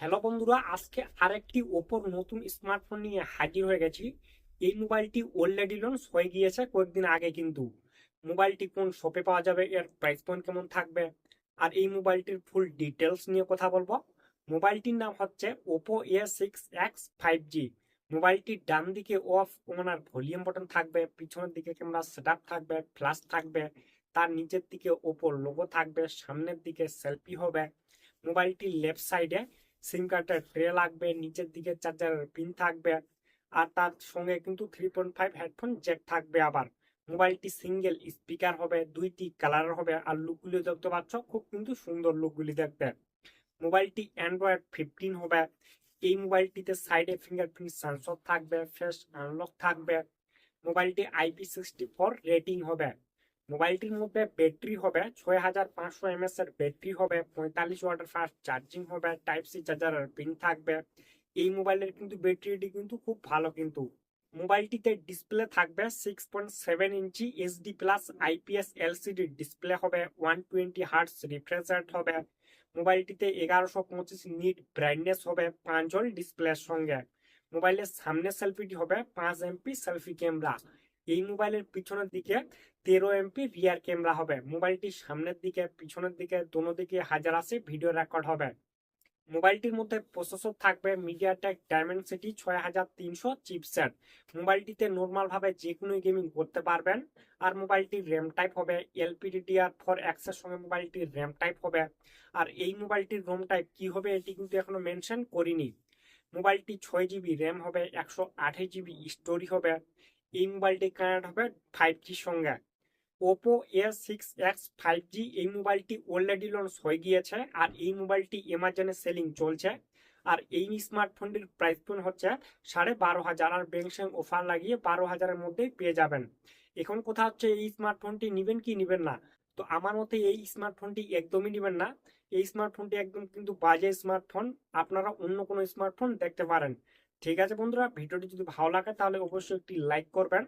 Hello বন্ধুরা, আজকে আরেকটি ওপোর নতুন স্মার্টফোন নিয়ে হাজির হয়ে গেছি। এই মোবাইলটি অলরেডি লঞ্চ হয়ে গিয়েছে কয়েকদিন আগে কিন্তু। মোবাইলটি কোন শপে পাওয়া যাবে, এর প্রাইস পয়েন্ট কেমন থাকবে, আর এই মোবাইলটির ফুল ডিটেলস নিয়ে কথা বলব। মোবাইলটির নাম হচ্ছে Oppo A six X five G মোবাইলটির ডান দিকে অফ ওনার ভলিউম বাটন থাকবে, পিছনের দিকে ক্যামেরা সেটআপ থাকবে ফ্ল্যাশ থাকবে, তার নিচের দিকে ওপোর লোগো থাকবে, সামনের দিকে সেলফি হবে। মোবাইলটির লেফট সাইডে সিম কার্ডের ট্রে লাগবে, নিচের দিকে চার্জারের পিন থাকবে, আর তার সঙ্গে কিন্তু three point five headphone jack থাকবে আবার। মোবাইলটি সিঙ্গেল স্পিকার হবে, দুইটি কালার হবে, আর লুকগুলি দেখতে পাচ্ছ, খুব কিন্তু সুন্দর লুকগুলি দেখতে। মোবাইলটি অ্যান্ড্রয়েড ফিফটিন হবে, এই মোবাইলটিতে সাইডে ফিঙ্গারপ্রিন্ট সেন্সর থাকবে ফেস আনলক থাকবে। মোবাইলটি আইপি সিক্সটি ফোর রেটিং হবে। মোবাইলটির মধ্যে ব্যাটারি হবে ছয় হাজার পাঁচশো এমএস এর ব্যাটারি হবে, পঁয়তাল্লিশ ওয়াটার ফাস্ট চার্জিং হবে, টাইপ সি চার্জারের পিন থাকবে। এই মোবাইলের কিন্তু ব্যাটারিটি কিন্তু খুব ভালো কিন্তু। মোবাইলটিতে ডিসপ্লে থাকবে six point seven inch HD plus IPS LCD display হবে one twenty hertz refresh rate হবে। মোবাইলটিতে এগারোশো পঁচিশ নিট ব্রাইটনেস হবে পাঁচজন ডিসপ্লের সঙ্গে। মোবাইলের সামনে সেলফিটি হবে পাঁচ এমপি সেলফি ক্যামেরা এই মোবাইলের পিছনের দিকে তেরো এমপি রিয়ার ক্যামেরা হবে। মোবাইলটির সামনের দিকে, পিছনের দিকে, দোনো দিকে হাজার আশি ভিডিও রেকর্ড হবে। মোবাইলটির মধ্যে প্রসেসর থাকবে মিডিয়াটেক ডায়মেনসিটি ছয় হাজার তিনশো চিপসেট মোবাইলটিতে নর্মালভাবে যে কোনো গেমিং করতে পারবেন। আর মোবাইলটির র্যাম টাইপ হবে এলপিডিডিআর ফর এক্সের সঙ্গে মোবাইলটির র্যাম টাইপ হবে। আর এই মোবাইলটির রোম টাইপ কি হবে এটি কিন্তু এখনও মেনশন করিনি। মোবাইলটি ছয় জিবি র্যাম হবে, একশো আঠাশ জিবি স্টোরি হবে। এই মোবাইলটি কানেক্ট হবে ফাইভ জির সঙ্গে। Oppo A six X five G এই মোবাইলটি অলরেডি লঞ্চ হয়ে গিয়েছে আর এই মোবাইলটি অ্যামাজনে সেলিং চলছে। আর এই স্মার্টফোনটির প্রাইস পয়েন্ট হচ্ছে সাড়ে বারো হাজার আর ব্যাংক অফার লাগিয়ে বারো হাজারের মধ্যেই পেয়ে যাবেন। এখন কথা হচ্ছে এই স্মার্টফোনটি নেবেন কি নেবেন না? তো আমার মতে এই স্মার্টফোনটি একদমই নেবেন না। এই স্মার্টফোনটি একদম কিন্তু বাজে স্মার্টফোন আপনারা অন্য কোনো স্মার্টফোন দেখতে পারেন। ঠিক আছে বন্ধুরা ভিডিওটি যদি ভালো লাগে তাহলে অবশ্যই একটি লাইক করবেন।